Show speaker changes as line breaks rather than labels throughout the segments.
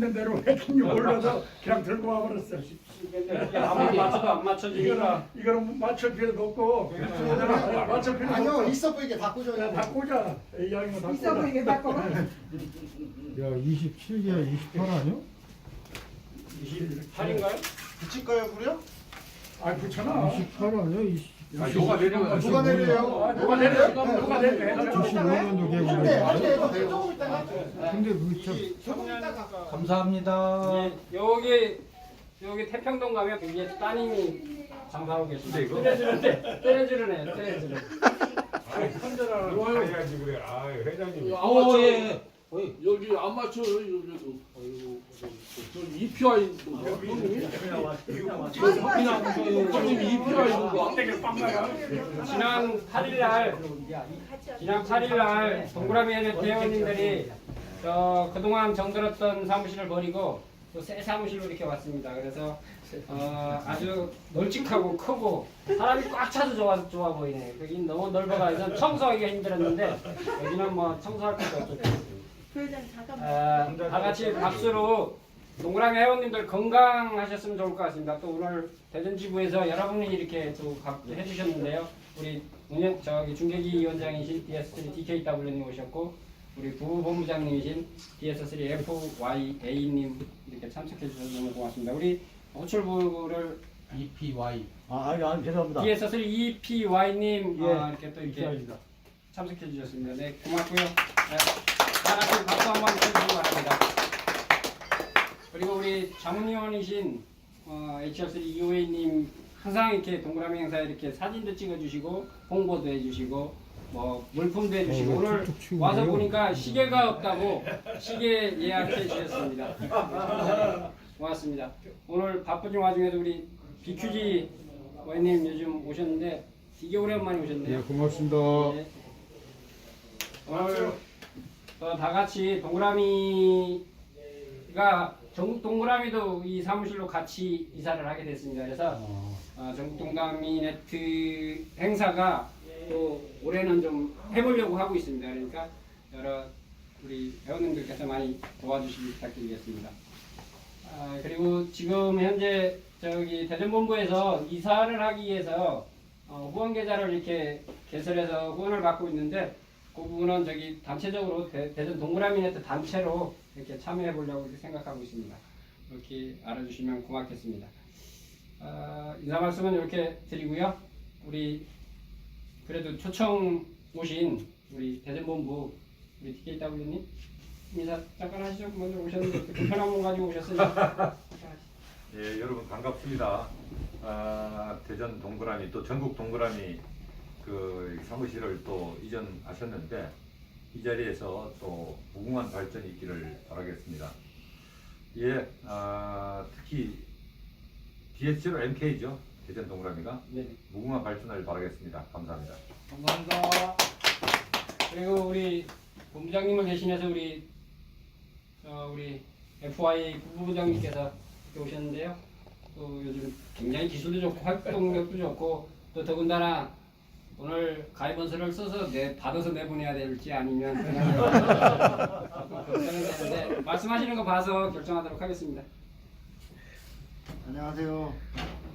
있는 대로 했긴지 몰라서 그냥 들고 와버렸어.
아무리 맞춰도 안 맞춰지니까
이거는 이거는 맞출 필요도 없고 맞출 필요도
아니요
없고
있어 보이게 다 꽂아요.
그냥 다 꽂아. 이야기는 다
있어
꽂아.
보이게 바꿔.
야 27개 28 아니야?
8인가요?
붙일까요 그래요?
아 붙여놔.
28 아니야? 20,
아, 누가 내려가?
누가 내려요?
아, 누가 내려? 누가 내려?
95년도
한대
개구리
한대 더 조금 있다가
근데 그참
조금 있다가
감사합니다.
예, 여기 여기 태평동 가면 위에 따님이 장사하고 계신데 때려주는데 때려주는 애 때려주는
가야지 그래. 아, 회장님.
안 맞춰. 여기 안 맞춰요 여기도. EPI 형님이 형님 EPI 거
지난 8일날 지난 8일날 동그라미 회원 회원님들이 저 그동안 정들었던 사무실을 버리고 또 새 사무실로 이렇게 왔습니다. 그래서 어, 아주 널찍하고 크고 사람이 꽉 차서 좋아 좋아 보이네. 여기 너무 넓어가지고 청소하기가 힘들었는데 여기는 뭐 청소할 것도
잠깐만.
어, 다 같이 박수로 동그라미 회원님들 건강하셨으면 좋을 것 같습니다. 또 오늘 대전 지부에서 여러분이 이렇게 또 각- 해주셨는데요. 우리 운영 저기 중계기 위원장이신 DS3 DKW님 오셨고 우리 부본부장님이신 DS3 FYA님 이렇게 참석해 주셔서 너무 고맙습니다. 우리 호출부를
EPY.
아, 아니, 아니, 죄송합니다.
DS3 EPY님
예,
어, 이렇게 또 이렇게
이사입니다.
참석해 주셨습니다. 네, 고맙고요. 네, 다 같이 박수 한번 쳐주시기 바랍니다. 그리고 우리 자문위원이신 어, HR3 이호혜님 항상 이렇게 동그라미 행사에 이렇게 사진도 찍어주시고 홍보도 해주시고 뭐 물품도 해주시고
어,
오늘 와서? 보니까 시계가 없다고 시계 예약해 주셨습니다. 네, 고맙습니다. 오늘 바쁘신 와중에도 우리 BQG 원님 요즘 오셨는데 되게 오랜만에
네
오셨네요.
고맙습니다
네. 오늘 어, 다 같이 동그라미가 전국 동그라미도 이 사무실로 같이 이사를 하게 됐습니다. 그래서 어, 전국 동그라미 네트 행사가 또 올해는 좀 해보려고 하고 있습니다. 그러니까 여러 우리 회원님들께서 많이 도와주시기 부탁드리겠습니다. 아, 그리고 지금 현재 저기 대전본부에서 이사를 하기 위해서 어, 후원 계좌를 이렇게 개설해서 후원을 받고 있는데 그 부분은 저기 단체적으로 대, 전 동그라미 네트 단체로 이렇게 참여해 보려고 이렇게 생각하고 있습니다. 이렇게 알아주시면 고맙겠습니다. 아, 인사 말씀은 이렇게 드리고요. 우리 그래도 초청 오신 우리 대전본부 우리 TKW님 인사 잠깐 하시죠. 먼저 오셨는데 불편한 분 가지고 오셨으니까
예, 여러분 반갑습니다. 아, 대전 동그라미 또 전국 동그라미 그 사무실을 또 이전하셨는데 이 자리에서 또 무궁한 발전이 있기를 바라겠습니다. 예, 아, 특히 DS로 MK죠 대전 동그라미가
네.
무궁한 발전을 바라겠습니다. 감사합니다.
감사합니다. 그리고 우리 본부장님을 대신해서 우리 어, 우리 FY 부부장님께서 이렇게 오셨는데요. 또 요즘 굉장히 기술도 좋고 활동력도 좋고 또 더군다나 오늘 가입원서를 써서 내 받아서 내보내야 될지 아니면 그냥 되는데 말씀하시는 거 봐서 결정하도록 하겠습니다.
안녕하세요.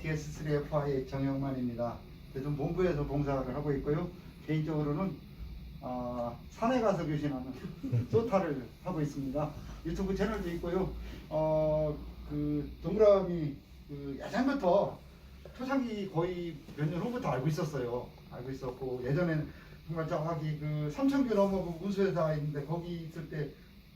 DS3FI 정영만입니다. 요즘 본부에서 봉사를 하고 있고요. 개인적으로는 어, 산에 가서 교신하는 소타를 하고 있습니다. 유튜브 채널도 있고요. 어, 그 동그라미 그 예전부터 초창기 거의 몇 년 후부터 알고 있었어요. 알고 있었고 예전에는 정말 저기 그 삼천교 넘어 그 운수회사 있는데 거기 있을 때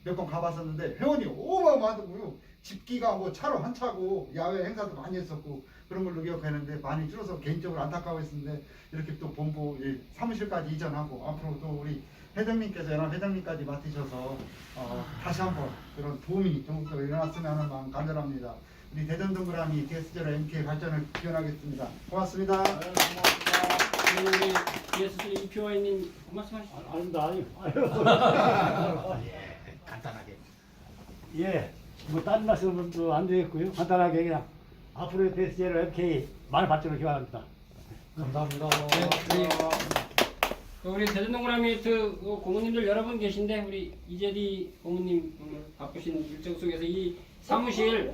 몇 번 가봤었는데 회원이 어마어마하더고요. 집기가 뭐 차로 한 차고 야외 행사도 많이 했었고 그런 걸로 기억하는데 많이 줄어서 개인적으로 안타까워했었는데 이렇게 또 본부 이 사무실까지 이전하고 앞으로 또 우리 회장님께서 연합 회장님까지 맡으셔서 어, 다시 한번 그런 도움이 전국적으로 일어났으면 하는 마음 간절합니다. 우리 대전 동그라미 DS제로 MK 발전을 기원하겠습니다. 고맙습니다.
그리고 DS3 EPY님 말씀하시죠.
아닙니다, 아니.
간단하게.
예, 뭐, 딴 말씀은 또안 되겠고요. 간단하게 그냥 앞으로의 베스트제로 MK 많은 발전을 기원합니다.
감사합니다.
네, 우리 그 우리 대전동그라미트 그 고모님들 여러분 계신데 우리 이재디 고모님 오늘 바쁘신 일정 속에서 이 사무실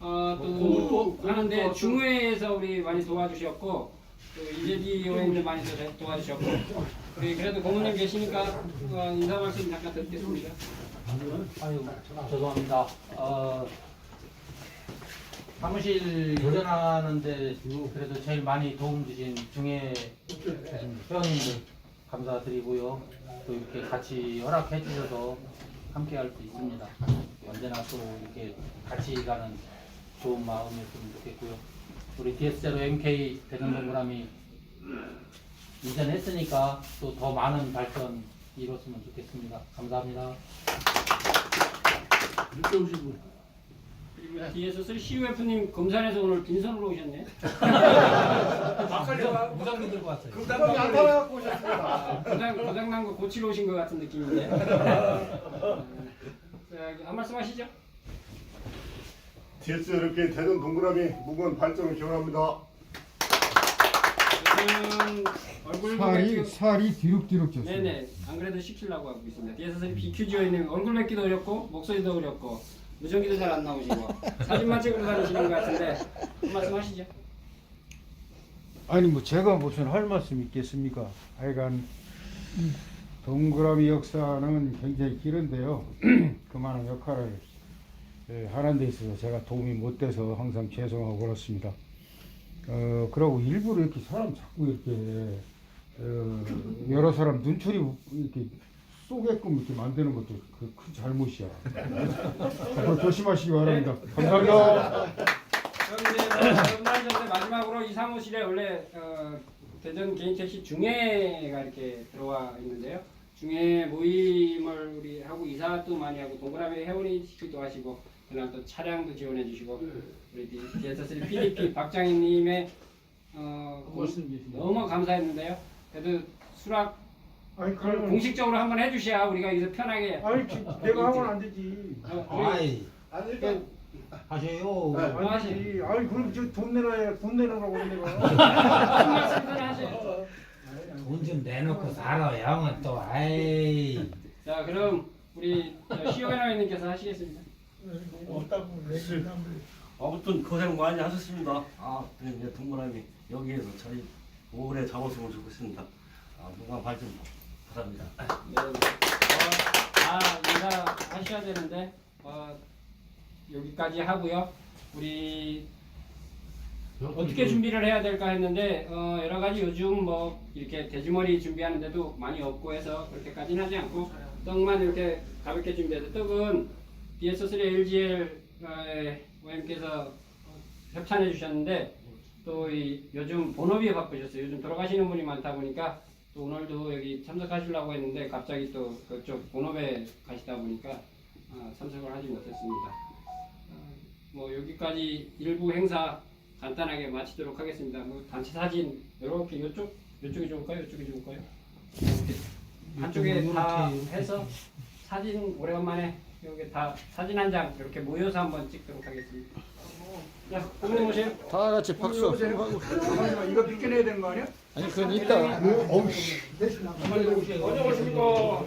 어, 또 하는데 중회에서 우리 많이 도와주셨고 또 이재디 의원님들 많이 도- 도와주셨고 우리 그래도 고모님 계시니까 어, 인사 말씀 잠깐 듣겠습니다.
아유, 죄송합니다. 어, 사무실 요전하는데 그래도 제일 많이 도움 주신 중에 회원님들 감사드리고요. 또 이렇게 같이 허락해 주셔서 함께 할 수 있습니다. 언제나 또 이렇게 같이 가는 좋은 마음이었으면 좋겠고요. 우리 DS0 MK 대전 동그라미 이전했으니까 또 더 많은 발전 이뤘으면 좋겠습니다. 감사합니다.
분.
그리고 뒤에서 쓸 CUF님 검산에서 오늘 빈손으로 오셨네.
무상기 들고 왔어요.
형이 안 따라갖고 오셨습니다.
고장 고장 난 거 고치러 오신 것 같은 느낌인데. 자, 한 말씀 하시죠.
DS 이렇게 대전 동그라미 무거운 발전을 기원합니다.
요즘 얼굴
살이
뵙기
살이 뒤룩뒤룩 쪘어요.
네네 안 그래도 시키려고 하고 있습니다. 뒤에서 BQGO님 얼굴 뵙기도 어렵고 목소리도 어렵고 무전기도 잘 안 나오시고 사진만 찍으러 다니시는 것 같은데 한 말씀 하시죠.
아니 뭐 제가 무슨 할 말씀 있겠습니까? 하여간 동그라미 역사는 굉장히 길은데요. 그만한 역할을 예, 하는 데 있어서 제가 도움이 못 돼서 항상 죄송하고 그렇습니다. 어 그러고 일부러 이렇게 사람 자꾸 이렇게 어, 여러 사람 눈초리 이렇게 쏘게끔 이렇게 만드는 것도 그 큰 잘못이야. 조심하시기 바랍니다. 감사합니다.
이제 뭐 여러분들 마지막으로 이 사무실에 원래 어, 대전 개인 택시 중회가 이렇게 들어와 있는데요. 중회 모임을 우리 하고 이사도 많이 하고 동그라미 회원이 시기도 하시고 그다음 또 차량도 지원해 주시고 우리 DSS PDP 박장희님의 어. 너무 감사했는데요. 그래도 수락
아니
그걸 공식적으로 한번 해주셔야 우리가 여기서 편하게
아니 지- 내가 하면 안 되지.
어, 우리
아이
아니 일단
하세요.
아니지. 아니 그럼 저돈 내놔야 돈 내놓으라고 내가.
한 말씀 더 하세요.
돈 좀 내놓고 살아 형은 또 아이.
자 그럼 우리 시오회장님께서 하시겠습니다.
아무튼 고생 많이 하셨습니다. 아, 네, 네, 동그라미 여기에서 저희 오래 잡았으면 좋겠습니다. 아, 건강 발전 바랍니다.
네. 어, 아 하셔야 되는데 어, 여기까지 하고요. 우리 어떻게 준비를 해야 될까 했는데 어, 여러 가지 요즘 뭐 이렇게 돼지머리 준비하는데도 많이 없고 해서 그렇게까지는 하지 않고 떡만 이렇게 가볍게 준비해서 떡은 DS3 LGL OM께서 협찬해 주셨는데 또 이 요즘 본업이 바쁘셨어요. 요즘 돌아가시는 분이 많다 보니까 또 오늘도 여기 참석하시려고 했는데 갑자기 또 그쪽 본업에 가시다 보니까 어, 참석을 하지 못했습니다. 어, 뭐 여기까지 일부 행사 간단하게 마치도록 하겠습니다. 뭐 단체 사진 이렇게 이쪽 이쪽이 좋을까요? 이쪽이 좋을까요? 한쪽에 다 해서 사진 오래간만에 여기 다 사진 한 장 이렇게 모여서 한번 찍도록 하겠습니다. 자, 고객님 오세요.
다 같이 박수.
잠깐만 이거 비켜내야 되는 거 아니야?
아니 그건 이따.
어디 오십니까?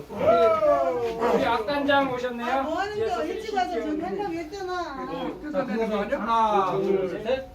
우리, 우리 악단장 오셨네요.
뭐 하는
예,
거 일찍 와서 좀. 한다고 했잖아.
아니야?
하나, 둘, 셋.